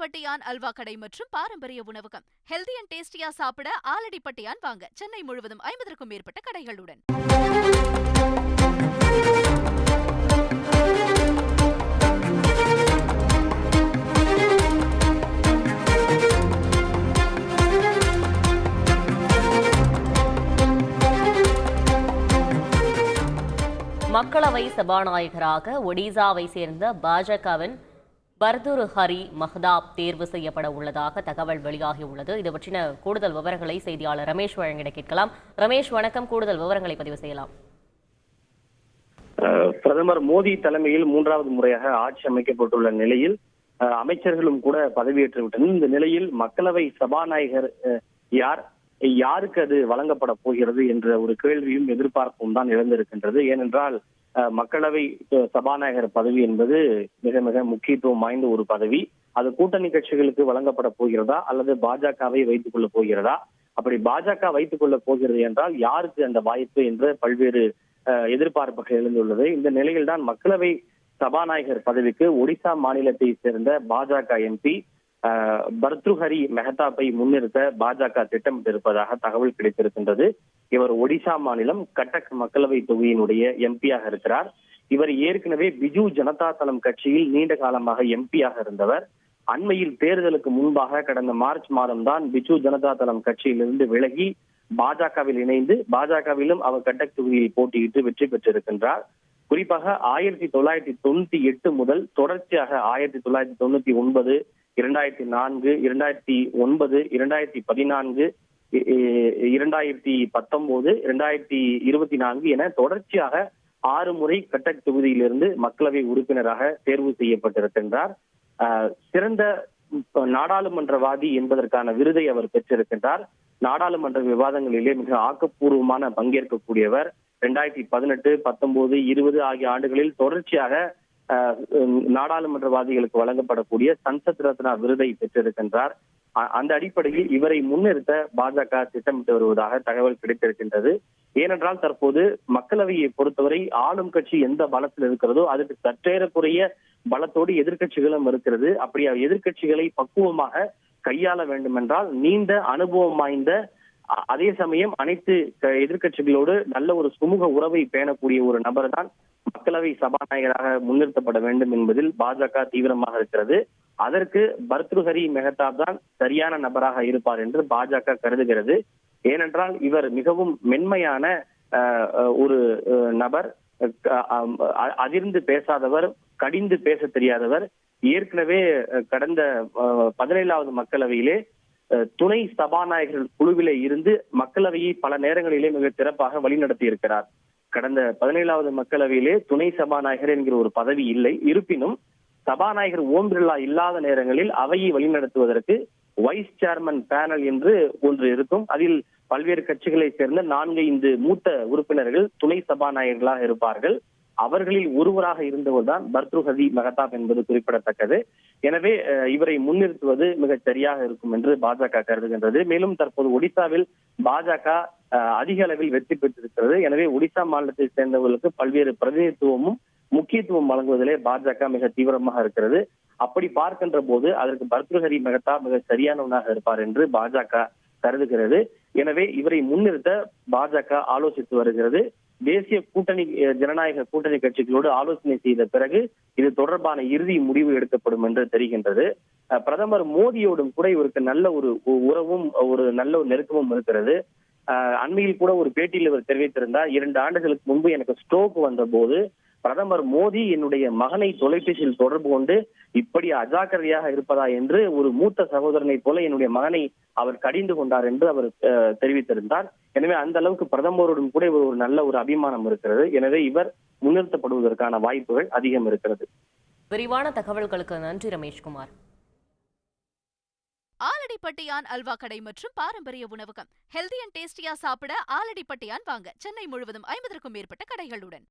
ஆலடிப்பட்டியான் அல்வா கடை மற்றும் பாரம்பரிய உணவகம். ஹெல்தி அண்ட் டேஸ்டியா சாப்பிட ஆலடிப்பட்டியான் வாங்க. சென்னை முழுவதும் ஐம்பதற்கும் மேற்பட்ட கடைகளுடன். மக்களவை சபாநாயகராக ஒடிசாவை சேர்ந்த பாஜகவின் பர்துரு ஹரி மஹ்தாப் தேர்வு செய்யப்பட உள்ளதாக தகவல் வெளியாகியுள்ளது. இது பற்றின கூடுதல் விவரங்களை செய்தியாளர் ரமேஷ் வழங்கிட கேட்கலாம். ரமேஷ் வணக்கம். கூடுதல் விவரங்களை பதிவு செய்யலாம். பிரதமர் மோடி தலைமையில் மூன்றாவது முறையாக ஆட்சி அமைக்கப்பட்டுள்ள நிலையில் அமைச்சர்களும் கூட பதவியேற்று விட்டனர். இந்த நிலையில் மக்களவை சபாநாயகர் அஹ், யார் யாருக்கு அது வழங்கப்பட போகிறது என்ற ஒரு கேள்வியும் எதிர்பார்ப்பும் தான் எழுந்திருக்கின்றது. ஏனென்றால் மக்களவை சபாநாயகர் பதவி என்பது மிக மிக முக்கியத்துவம் வாய்ந்த ஒரு பதவி. அது கூட்டணி கட்சிகளுக்கு வழங்கப்பட போகிறதா? அல்லது பாஜகவை வைத்துக் கொள்ள போகிறதா? அப்படி பாஜக வைத்துக் கொள்ள போகிறது என்றால் யாருக்கு அந்த வாய்ப்பு என்ற பல்வேறு அஹ், எதிர்பார்ப்புகள் எழுந்துள்ளது. இந்த நிலையில்தான் மக்களவை சபாநாயகர் பதவிக்கு ஒடிசா மாநிலத்தை சேர்ந்த பாஜக எம்பி பர்த்ருஹரி மெஹதாப்பை முன்னிறுத்த பாஜக திட்டமிட்டிருப்பதாக தகவல் கிடைத்திருக்கின்றது. இவர் ஒடிசா மாநிலம் கட்டக் மக்களவை தொகுதியினுடைய எம்பியாக இருக்கிறார். இவர் ஏற்கனவே பிஜு ஜனதா தளம் கட்சியில் நீண்ட காலமாக எம்பியாக இருந்தவர். அண்மையில் தேர்தலுக்கு முன்பாக கடந்த மார்ச் மாதம்தான் பிஜு ஜனதா தளம் கட்சியிலிருந்து விலகி பாஜகவில் இணைந்து பாஜகவிலும் அவர் கட்டக் தொகுதியில் போட்டியிட்டு வெற்றி பெற்றிருக்கின்றார். குறிப்பாக ஆயிரத்தி தொள்ளாயிரத்தி தொண்ணூத்தி எட்டு முதல் தொடர்ச்சியாக ஆயிரத்தி தொள்ளாயிரத்தி தொண்ணூத்தி ஒன்பது இரண்டாயிரத்தி நான்கு இரண்டாயிரத்தி ஒன்பது இரண்டாயிரத்தி பதினான்கு இரண்டாயிரத்தி பத்தொன்பது இரண்டாயிரத்தி இருபத்தி நான்கு என தொடர்ச்சியாக ஆறு முறை கட்டக் தொகுதியிலிருந்து மக்களவை உறுப்பினராக தேர்வு செய்யப்பட்டிருக்கின்றார். ஆஹ் சிறந்த நாடாளுமன்றவாதி என்பதற்கான விருதை அவர் பெற்றிருக்கின்றார். நாடாளுமன்ற விவாதங்களிலே மிக ஆக்கப்பூர்வமான பங்கேற்கக்கூடியவர். இரண்டாயிரத்தி பதினெட்டு பத்தொன்பது இருபது ஆகிய ஆண்டுகளில் தொடர்ச்சியாக நாடாளுமன்றவாதிகளுக்கு வழங்கப்படக்கூடிய சன்சத் ரத்னா விருதை பெற்றிருக்கின்றார். அ- அந்த அடிப்படையில் இவரை முன்னிறுத்த பாஜக திட்டமிட்டு வருவதாக தகவல் கிடைத்திருக்கின்றது. ஏனென்றால் தற்போது மக்களவையை பொறுத்தவரை ஆளும் கட்சி எந்த பலத்தில் இருக்கிறதோ அதற்கு சற்றேறக்குறைய பலத்தோடு எதிர்க்கட்சிகளும் இருக்கிறது. அப்படி எதிர்க்கட்சிகளை பக்குவமாக கையாள வேண்டும் என்றால் நீண்ட அனுபவம் வாய்ந்த அதே சமயம் அனைத்து எதிர்கட்சிகளோடு எதிர்க்கட்சிகளோடு நல்ல ஒரு சுமூக உறவை பேணக்கூடிய ஒரு நபர் தான் மக்களவை சபாநாயகராக முன்னிறுத்தப்பட வேண்டும் என்பதில் பாஜக தீவிரமாக இருக்கிறது. அதற்கு பர்த்ருஹரி மெஹதாப் தான் சரியான நபராக இருப்பார் என்று பாஜக கருதுகிறது. ஏனென்றால் இவர் மிகவும் மென்மையான அஹ், ஒரு அஹ், நபர். அஹ், அதிர்ந்து பேசாதவர் கடிந்து பேச தெரியாதவர். ஏற்கனவே அஹ், கடந்த அஹ், பதினேழாவது மக்களவையிலே துணை சபாநாயகர்கள் குழுவிலே இருந்து மக்களவையை பல நேரங்களிலே மிக சிறப்பாக வழிநடத்தி இருக்கிறார். கடந்த பதினேழாவது மக்களவையிலே துணை சபாநாயகர் என்கிற ஒரு பதவி இல்லை. இருப்பினும் சபாநாயகர் ஓம் பிர்லா இல்லாத நேரங்களில் அவையை வழிநடத்துவதற்கு வைஸ் சேர்மன் பேனல் என்று ஒன்று இருக்கும். அதில் பல்வேறு கட்சிகளை சேர்ந்த நான்கு ஐந்து மூத்த உறுப்பினர்கள் துணை சபாநாயகர்களாக இருப்பார்கள். அவர்களில் ஒருவராக இருந்தவர் தான் பர்த்ருஹதி மெஹதாப் என்பது குறிப்பிடத்தக்கது. எனவே இவரை முன்னிறுத்துவது மிகச் சரியாக இருக்கும் என்று பாஜக கருதுகின்றது. மேலும் தற்போது ஒடிசாவில் பாஜக அதிக அளவில் வெற்றி பெற்றிருக்கிறது. எனவே ஒடிசா மாநிலத்தை சேர்ந்தவர்களுக்கு பல்வேறு பிரதிநிதித்துவமும் முக்கியத்துவம் வழங்குவதிலே பாஜக மிக தீவிரமாக இருக்கிறது. அப்படி பார்க்கின்ற போது அதற்கு பர்த்ருஹரி மெகதா மிக சரியானவனாக இருப்பார் என்று பாஜக கருதுகிறது. எனவே இவரை முன்னிறுத்த பாஜக ஆலோசித்து வருகிறது. தேசிய கூட்டணி ஜனநாயக கூட்டணி கட்சிகளோடு ஆலோசனை செய்த பிறகு இது தொடர்பான இறுதி முடிவு எடுக்கப்படும் என்று தெரிகின்றது. அஹ், பிரதமர் மோடியோடும் கூட இவருக்கு நல்ல ஒரு உ- உறவும் ஒரு நல்ல ஒரு நெருக்கமும் இருக்கிறது. அண்மையில் கூட ஒரு பேட்டியில் இவர் தெரிவித்திருந்தார் இரண்டு ஆண்டுகளுக்கு முன்பு எனக்கு ஸ்ட்ரோக் வந்த போது பிரதமர் மோடி என்னுடைய மகனை தொலைபேசியில் தொடர்பு கொண்டு இப்படி அஜாக்கிரதையாக இருப்பதா என்று ஒரு மூத்த சகோதரனை போல என்னுடைய மகனை அவர் கடிந்து கொண்டார் என்று அவர் அஹ், தெரிவித்திருந்தார். எனவே அந்த அளவுக்கு பிரதமருடன் கூட இவர் ஒரு நல்ல ஒரு அபிமானம் இருக்கிறது. எனவே இவர் முன்னிறுத்தப்படுவதற்கான வாய்ப்புகள் அதிகம் இருக்கிறது. விரிவான தகவல்களுக்கு நன்றி ரமேஷ்குமார் ஆலடிப்பட்டியான் அல்வா கடை மற்றும் பாரம்பரிய உணவகம். ஹெல்தி அண்ட் டேஸ்டியா சாப்பிட ஆலடிப்பட்டியான் வாங்க. சென்னை முழுவதும் ஐம்பதற்கும் மேற்பட்ட கடைகளுடன்.